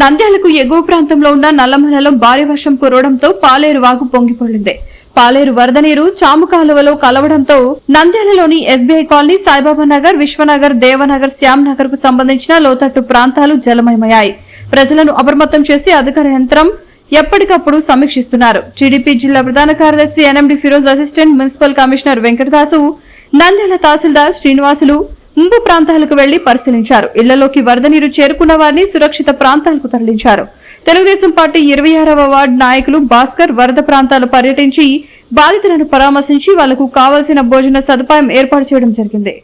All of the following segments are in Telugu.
నంద్యాలకు ఎగువ ప్రాంతంలో ఉన్న నల్లమలలో భారీ వర్షం కురవడంతో పాలేరు వాగు పొంగిపొర్లింది పాలేరు వరద నీరు చాము కాలువలో కలవడంతో నంద్యాలలోని ఎస్బీఐ కాలనీ సాయిబాబా నగర్ విశ్వనగర్ దేవనగర్ శ్యామ్ నగర్కు సంబంధించిన లోతట్టు ప్రాంతాలు జలమయమయ్యాయి. ప్రజలను అప్రమత్తం చేసి అధికార యంత్రం ఎప్పటికప్పుడు సమీక్షిస్తున్నారు. టీడీపీ జిల్లా ప్రధాన కార్యదర్శి NMD Firoz assistant municipal commissioner Venkatadasu Nandyala tahsildar Srinivasulu ముంపు ప్రాంతాలకు వెళ్ళి పరిశీలించారు. ఇళ్ళలోకి వరద నీరు చేరుకున్న వారిని సురక్షిత ప్రాంతాలకు తరలించారు. తెలుగుదేశం పార్టీ ఇరవై ఆరవ వార్డు నాయకులు భాస్కర్ వరద ప్రాంతాలు పర్యటించి బాధితులను పరామర్శించి వాళ్ళకు కావలసిన భోజన సదుపాయం ఏర్పాటు చేయడం జరిగింది.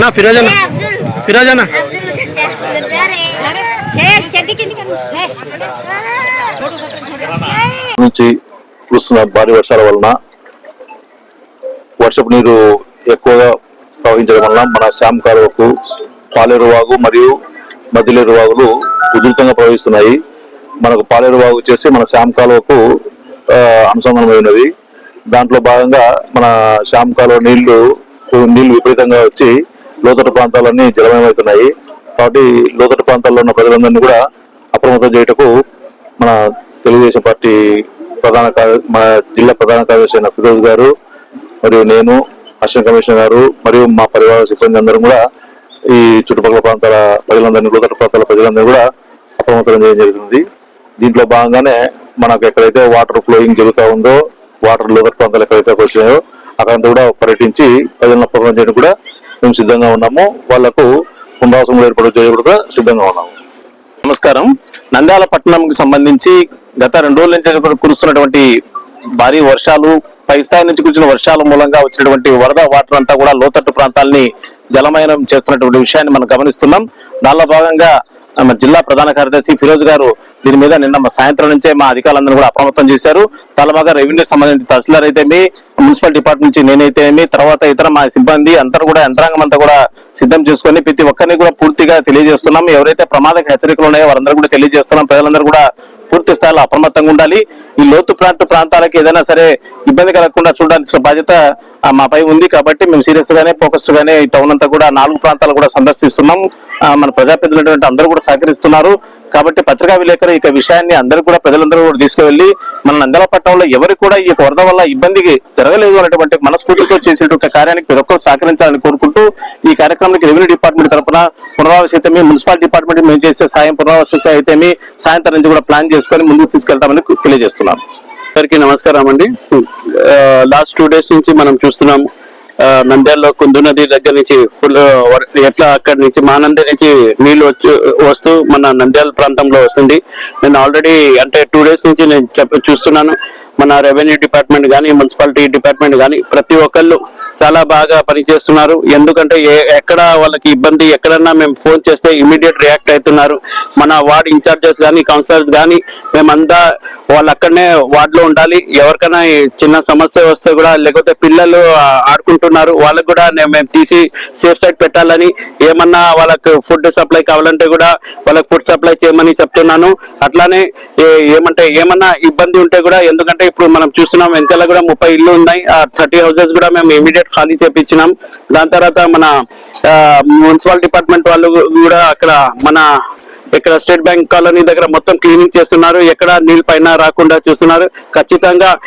నా ఫిరోజ్ అన్న ఫిరోజ్ అన్న చెట్టు కింద నుంచి కురుస్తున్న భారీ వర్షాల వలన వర్షపు నీరు ఎక్కువగా ప్రవహించడం వలన మన శ్యామ్ కాలువకు పాలేరు వాగు మరియు మదిలేరు వాగులు ఉధృతంగా ప్రవహిస్తున్నాయి. మనకు పాలేరు వాగు వచ్చేసి మన శ్యామ్ కాలువకు ఆ, అనుసంధానమైనది దాంట్లో భాగంగా మన శ్యామ్ కాలువ నీళ్ళు నీళ్ళు విపరీతంగా వచ్చి లోతట్టు ప్రాంతాలన్నీ జలమయమవుతున్నాయి. కాబట్టి లోతట్టు ప్రాంతాల్లో ఉన్న ప్రజలందరినీ కూడా అప్రమత్తం చేయటకు మన తెలుగుదేశం పార్టీ ప్రధాన మన జిల్లా ప్రధాన కార్యదర్శి అయిన ఫిరోజ్ గారు మరియు నేను అసిస్టెంట్ కమిషనర్ గారు మరియు మా పరివార సిబ్బంది అందరం కూడా ఈ చుట్టుపక్కల ప్రాంతాల ప్రజలందరినీ లోతట్టు ప్రాంతాల ప్రజలందరినీ కూడా అప్రమత్తం చేయడం జరుగుతుంది దీంట్లో భాగంగానే మనకు ఎక్కడైతే వాటర్ ఫ్లోయింగ్ జరుగుతూ ఉందో వాటర్ లోదర్ ప్రాంతాలు ఎక్కడైతే వచ్చినాయో అక్కడంతా కూడా పర్యటించి ప్రజలను అప్రమత్తం చేయడం కూడా మేము సిద్ధంగా ఉన్నాము. వాళ్ళకు పునరావాసం ఏర్పాటు చేయడం కూడా సిద్ధంగా ఉన్నాము. నమస్కారం. నంద్యాల పట్టణంకి సంబంధించి గత రెండు రోజుల నుంచి కురుస్తున్నటువంటి భారీ వర్షాలు పై స్థాయి నుంచి కురిసిన వర్షాల మూలంగా వచ్చినటువంటి వరద వాటర్ అంతా కూడా లోతట్టు ప్రాంతాలని జలమయనం చేస్తున్నటువంటి విషయాన్ని మనం గమనిస్తున్నాం. దానిలో భాగంగా మన జిల్లా ప్రధాన కార్యదర్శి ఫిరోజ్ గారు దీని మీద నిన్న మా సాయంత్రం నుంచే మా అధికారులందరూ కూడా అప్రమత్తం చేశారు. చాలా రెవెన్యూ సంబంధించిన తహసీల్దార్ అయితేమి మున్సిపల్ డిపార్ట్మెంట్ నుంచి నేనైతేమి తర్వాత ఇతర మా సిబ్బంది అందరూ కూడా యంత్రాంగం అంతా కూడా సిద్ధం చేసుకొని ప్రతి ఒక్కరిని కూడా పూర్తిగా తెలియజేస్తున్నాం. ఎవరైతే ప్రమాదక హెచ్చరికలు ఉన్నాయో వారందరూ కూడా తెలియజేస్తున్నాం. ప్రజలందరూ కూడా పూర్తి స్థాయిలో అప్రమత్తంగా ఉండాలి. ఈ లోతు ప్రాంత ప్రాంతాలకు ఏదైనా సరే ఇబ్బంది కలగకుండా చూడాల్సిన బాధ్యత మాపై ఉంది కాబట్టి మేము సీరియస్ గానే ఫోకస్డ్ గానే ఈ టౌన్ అంతా కూడా నాలుగు ప్రాంతాలు కూడా సందర్శిస్తున్నాం. మన ప్రజాప్రతినిధులు అందరూ కూడా సహకరిస్తున్నారు. కాబట్టి పత్రికా విలేకరు ఈ విషయాన్ని అందరూ కూడా ప్రజలందరూ కూడా తీసుకువెళ్ళి మన నందల పట్టణంలో ఎవరు కూడా ఈ వరద వల్ల ఇబ్బందికి జరగలేదు అనేటువంటి మనస్ఫూర్తితో చేసేటువంటి కార్యానికి ప్రతి ఒక్కరు సహకరించాలని కోరుకుంటూ ఈ కార్యక్రమానికి రెవెన్యూ డిపార్ట్మెంట్ తరఫున పునరావాస మున్సిపల్ డిపార్ట్మెంట్ మేము చేసే సాయం పునరావాస అయితేమి సాయంత్రం నుంచి కూడా ప్లాన్ చేసుకొని ముందుకు తీసుకెళ్తామని తెలియజేస్తున్నాం. అందరికీ నమస్కారం అండి. లాస్ట్ టూ డేస్ నుంచి మనం చూస్తున్నాం నంద్యాలలో కుందు నది దగ్గర నుంచి ఫుల్ ఎట్లా అక్కడి నుంచి మానంది నుంచి నీళ్ళు వచ్చి వస్తూ మన నంద్యాల ప్రాంతంలో వస్తుంది. నేను ఆల్రెడీ అంటే టూ డేస్ నుంచి నేను చెప్ప చూస్తున్నాను. మన రెవెన్యూ డిపార్ట్మెంట్ కానీ మున్సిపాలిటీ డిపార్ట్మెంట్ కానీ ప్రతి ఒక్కళ్ళు చాలా బాగా పనిచేస్తున్నారు. ఎందుకంటే ఎక్కడ వాళ్ళకి ఇబ్బంది ఎక్కడన్నా మేము ఫోన్ చేస్తే ఇమీడియట్ రియాక్ట్ అవుతున్నారు. మన వార్డ్ ఇన్ఛార్జెస్ కానీ కౌన్సిలర్స్ కానీ మేమంతా వాళ్ళు అక్కడనే వార్డులో ఉండాలి. ఎవరికైనా చిన్న సమస్య వస్తే కూడా లేకపోతే పిల్లలు ఆడుకుంటున్నారు. వాళ్ళకు కూడా మేము తీసి సేఫ్ సైడ్ పెట్టాలని ఏమన్నా వాళ్ళకు ఫుడ్ సప్లై కావాలంటే కూడా వాళ్ళకి ఫుడ్ సప్లై చేయమని చెప్తున్నాను. అట్లానే ఏ- ఏమంటే ఏమన్నా ఇబ్బంది ఉంటే కూడా ఎందుకంటే ఇప్పుడు మనం చూస్తున్నాం వెనకాల కూడా ముప్పై ఇల్లు ఉన్నాయి. ఆ థర్టీ హౌసెస్ కూడా మేము ఇమీడియట్ ఖాళీ చేపించినాం. దాని తర్వాత మన మున్సిపల్ డిపార్ట్మెంట్ వాళ్ళు కూడా అక్కడ మన ఇక్కడ స్టేట్ బ్యాంక్ కాలనీ దగ్గర మొత్తం క్లీనింగ్ చేస్తున్నారు. ఎక్కడ నీళ్ళ పైన రాకుండా చూస్తున్నారు. ఖచ్చితంగా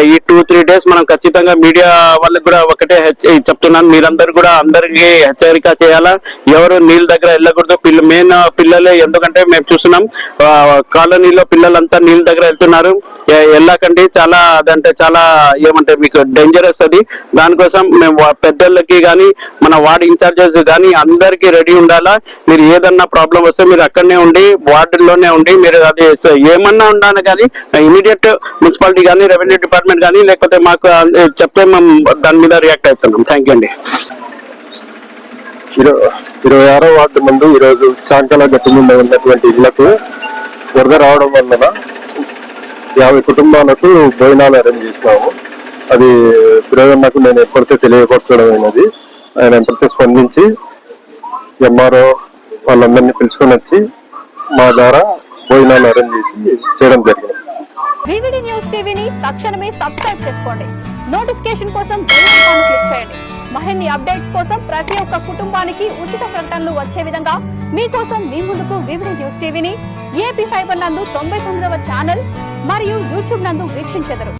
ఈ- టూ త్రీ డేస్ మనం ఖచ్చితంగా మీడియా వాళ్ళకి కూడా ఒకటే చెప్తున్నాను. మీరందరూ కూడా అందరికీ హెచ్చరిక చేయాలా? ఎవరు నీళ్ళ దగ్గర వెళ్ళకూడదు. పిల్ల మెయిన్ పిల్లలే ఎందుకంటే మేము చూస్తున్నాం. కాలనీలో పిల్లలంతా నీళ్ళ దగ్గర వెళ్తున్నారు. వెళ్ళకండి. చాలా అదంటే చాలా ఏమంటే మీకు డేంజరస్ అది. దానికోసం మేము పెద్దలకి కానీ మన వార్డ్ ఇన్ఛార్జెస్ కానీ అందరికీ రెడీ ఉండాలా? మీరు ఏదన్నా ప్రాబ్లం వస్తే మీరు అక్కడనే ఉండి వార్డుల్లోనే ఉండి మీరు అది ఏమన్నా ఉండాలి కానీ ఇమీడియట్ మున్సిపాలిటీ కానీ రెవెన్యూ డిపార్ట్మెంట్ కానీ లేకపోతే మాకు చెప్తే మేము దాని మీద రియాక్ట్ అవుతున్నాం. థ్యాంక్ యూ అండి. ఇరవై ఆరో వార్డు ముందు ఈరోజు చాంకల గట్టు ముందు ఉన్నటువంటి ఇళ్ళకు వరద రావడం వలన యాభై కుటుంబాలకు భోజనాలు అరేంజ్ చేసినాము. అది ఫిరోజన్నకు నేను ఎప్పుడైతే తెలియపరచడం అయినది ఆయన ఎప్పటికే స్పందించి ఎంఆర్ఓ వాళ్ళందరినీ పిలుచుకొని వచ్చి మా ద్వారా భోజనాలు అరేంజ్ చేసి చేయడం జరిగింది. వివిడి న్యూస్ టీవీని తక్షణమే సబ్స్క్రైబ్ చేసుకోండి. నోటిఫికేషన్ కోసం బెల్ ఐకాన్ క్లిక్ చేయండి. మరిన్ని అప్డేట్స్ కోసం ప్రతి ఒక్క కుటుంబానికి ఉచిత ప్రకటనలు వచ్చే విధంగా మీకోసం మీ ముందుకు వివిడి న్యూస్ టీవీని ఏపీ ఫైబర్ నందు తొంభై తొమ్మిదవ ఛానల్ మరియు యూట్యూబ్ నందు వీక్షించెదరు.